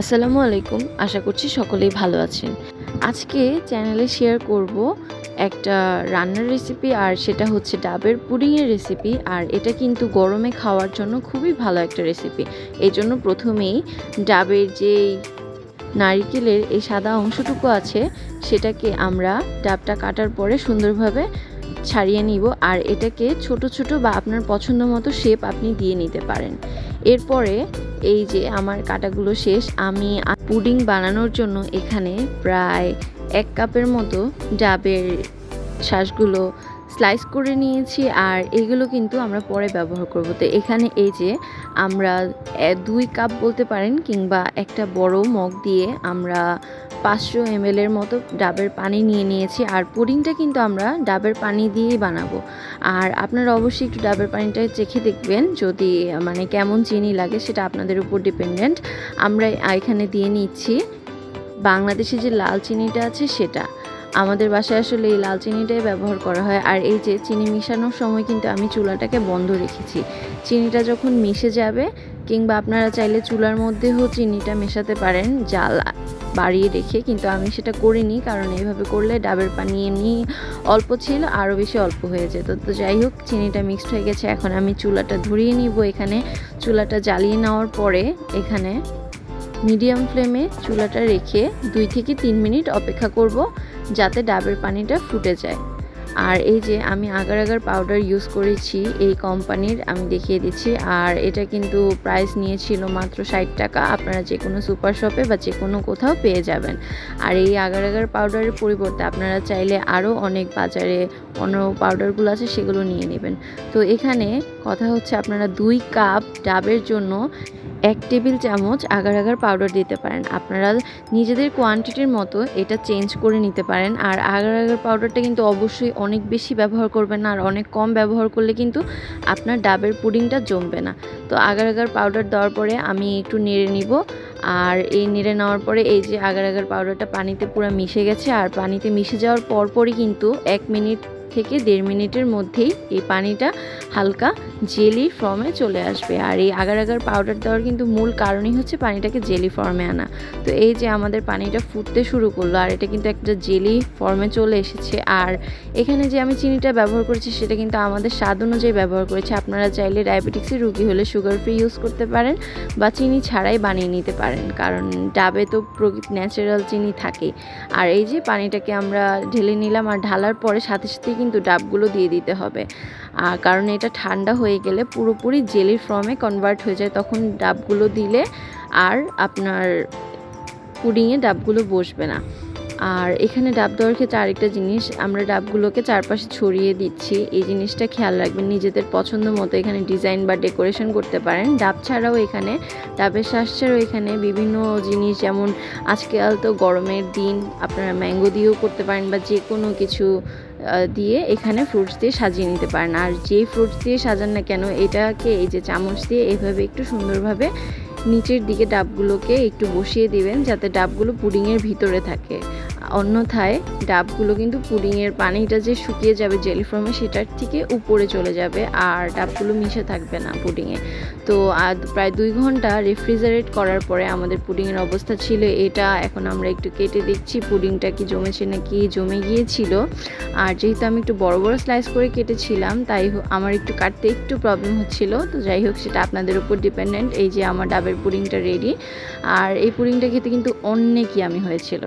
আসসালামু আলাইকুম, আশা করছি সকলেই ভালো আছেন। আজকে চ্যানেলে শেয়ার করব একটা রান্নার রেসিপি আর সেটা হচ্ছে ডাবের পুডিংয়ের রেসিপি আর এটা কিন্তু গরমে খাওয়ার জন্য খুবই ভালো একটা রেসিপি এই জন্য প্রথমেই ডাবের যেই নারিকেলের এই সাদা অংশটুকু আছে, সেটাকে আমরা ডাবটা কাটার পরে সুন্দরভাবে ছাড়িয়ে নিব আর এটাকে ছোট ছোট বা আপনার পছন্দ মতো শেপ আপনি দিয়ে নিতে পারেন। এরপরে এই যে আমার কাটাগুলো শেষ, আমি পুডিং বানানোর জন্য এখানে প্রায় এক কাপের মতো ডাবের শ্বাসগুলো স্লাইস করে নিয়েছি আর এগুলো কিন্তু আমরা পরে ব্যবহার করব। তো এখানে এই যে আমরা দুই কাপ বলতে পারেন কিংবা একটা বড় মগ দিয়ে আমরা পাঁচশো এম এর মতো ডাবের পানি নিয়ে নিয়েছি আর পুডিংটা কিন্তু আমরা ডাবের পানি দিয়েই বানাবো। আর আপনারা অবশ্যই একটু ডাবের পানিটা চেখে দেখবেন যদি মানে কেমন চিনি লাগে সেটা আপনাদের উপর ডিপেন্ডেন্ট আমরা এখানে দিয়ে নিচ্ছি বাংলাদেশে যে লাল চিনিটা আছে সেটা। আমাদের বাসায় আসলে এই লাল চিনিটাই ব্যবহার করা হয়, আর এই যে চিনি মিশানোর সময় কিন্তু আমি চুলাটাকে বন্ধ রেখেছি। চিনিটা যখন মিশে যাবে, কিংবা আপনারা চাইলে চুলার মধ্যেও চিনিটা মেশাতে পারেন, জাল বাড়িয়ে রেখে, কিন্তু আমি সেটা করিনি, কারণ এইভাবে করলে ডাবের পানি এমনি অল্প ছিল, আরও বেশি অল্প হয়ে যেত। তো যাই হোক, চিনিটা মিক্সড হয়ে গেছে, এখন আমি চুলাটা ধরিয়ে নিব এখানে। চুলাটা জ্বালিয়ে নেওয়ার পরে এখানে মিডিয়াম ফ্লেমে চুলাটা রেখে দুই থেকে তিন মিনিট অপেক্ষা করব যাতে ডাবের পানিটা ফুটে যায়। আর এই যে আমি আগার আগার পাউডার ইউজ করেছি এই কোম্পানির আমি দেখিয়ে দিচ্ছি। আর এটা কিন্তু প্রাইস নিয়েছিল মাত্র ষাট টাকা। আপনারা যে কোনো সুপার শপে বা যে কোনো কোথাও পেয়ে যাবেন। আর এই আগার আগার পাউডারের পরিবর্তে আপনারা চাইলে আরও অনেক বাজারে অন্য পাউডারগুলো আছে, সেগুলো নিয়ে নেবেন। তো এখানে কথা হচ্ছে আপনারা দুই কাপ ডাবের জন্য এক টেবিল চামচ আগার আগার পাউডার দিতে পারেন। আপনারা নিজেদের কোয়ান্টিটির মতো এটা চেঞ্জ করে নিতে পারেন। আর আগার আগার পাউডারটা কিন্তু অবশ্যই অনেক বেশি ব্যবহার করবেন না, আর অনেক কম ব্যবহার করলে কিন্তু আপনার ডাবের পুডিংটা জমবে না। তো আগার আগার পাউডার দেওয়ার পরে আমি একটু নেড়ে নিব, আর এই নেড়ে নেওয়ার পরে এই যে আগার আগার পাউডারটা পানিতে পুরো মিশে গেছে, আর পানিতে মিশে যাওয়ার পরপরই কিন্তু এক মিনিট থেকে দেড় মিনিটের মধ্যেই এই পানিটা হালকা জেলি ফর্মে চলে আসবে। আর এই আগার আগার পাউডার দেওয়ার কিন্তু মূল কারণই হচ্ছে পানিটাকে জেলি ফর্মে আনা। তো এই যে আমাদের পানিটা ফুটতে শুরু করল, আর এটা কিন্তু একটা জেলি ফর্মে চলে এসেছে। আর এখানে যে আমি চিনিটা ব্যবহার করেছি, সেটা কিন্তু আমাদের স্বাদ অনুযায়ী ব্যবহার করেছি। আপনারা চাইলে ডায়াবেটিক্সের রুগী হলে সুগার ফ্রি ইউজ করতে পারেন বা চিনি ছাড়াই বানিয়ে নিতে পারেন। কারণ ডাবে তো প্রকৃত ন্যাচারাল চিনি থাকে আর এই যে পানিটাকে আমরা ঢেলে নিলাম আর ঢালার পরে সাথে সাথে কিন্তু ডাবগুলো দিয়ে দিতে হবে। কারণ এটা ঠান্ডা হয়ে গেলে পুরোপুরি জেলির ফর্মে কনভার্ট হয়ে যায়। তখন ডাবগুলো দিলে আর আপনার পুডিংয়ে ডাবগুলো বসবে না। আর এখানে ডাব দেওয়ার ক্ষেত্রে আরেকটা জিনিস, আমরা ডাবগুলোকে চারপাশে ছড়িয়ে দিচ্ছি। এই জিনিসটা খেয়াল রাখবেন, নিজেদের পছন্দ মতো এখানে ডিজাইন বা ডেকোরেশন করতে পারেন। ডাব ছাড়াও এখানে, ডাবের শ্বাস ছাড়াও এখানে বিভিন্ন জিনিস যেমন আজকাল তো গরমের দিন, আপনারা ম্যাঙ্গো দিয়েও করতে পারেন বা যে কোনো কিছু দিয়ে এখানে ফ্রুটস দিয়ে সাজিয়ে নিতে পারেন। আর যেই ফ্রুটস দিয়ে সাজান না কেন, এটাকে এই যে চামচ দিয়ে এভাবে একটু সুন্দরভাবে নিচের দিকে ডাবগুলোকে একটু বসিয়ে দিবেন, যাতে ডাবগুলো পুডিংয়ের ভিতরে থাকে। অন্যথায় ডাবগুলো কিন্তু পুডিংয়ের পানিটা যে শুকিয়ে যাবে জেলি ফর্মে সেটার থেকে উপরে চলে যাবে আর ডাবগুলো মিশে থাকবে না পুডিংয়ে। তো আজ প্রায় দুই ঘণ্টা রেফ্রিজারেট করার পরে আমাদের পুডিংয়ের অবস্থা ছিল এটা। এখন আমরা একটু কেটে দেখছি পুডিংটা কি জমেছে নাকি জমে গিয়েছিল। আর যেহেতু আমি একটু বড় বড় স্লাইস করে কেটেছিলাম, তাই আমার একটু কাটতে একটু প্রবলেম হচ্ছিল। তো যাই হোক, সেটা আপনাদের উপর ডিপেন্ডেন্ট এই যে আমার ডাবের পুডিংটা রেডি আর এই পুডিংটা খেতে কিন্তু অনেক ইয়ামি হয়েছিল।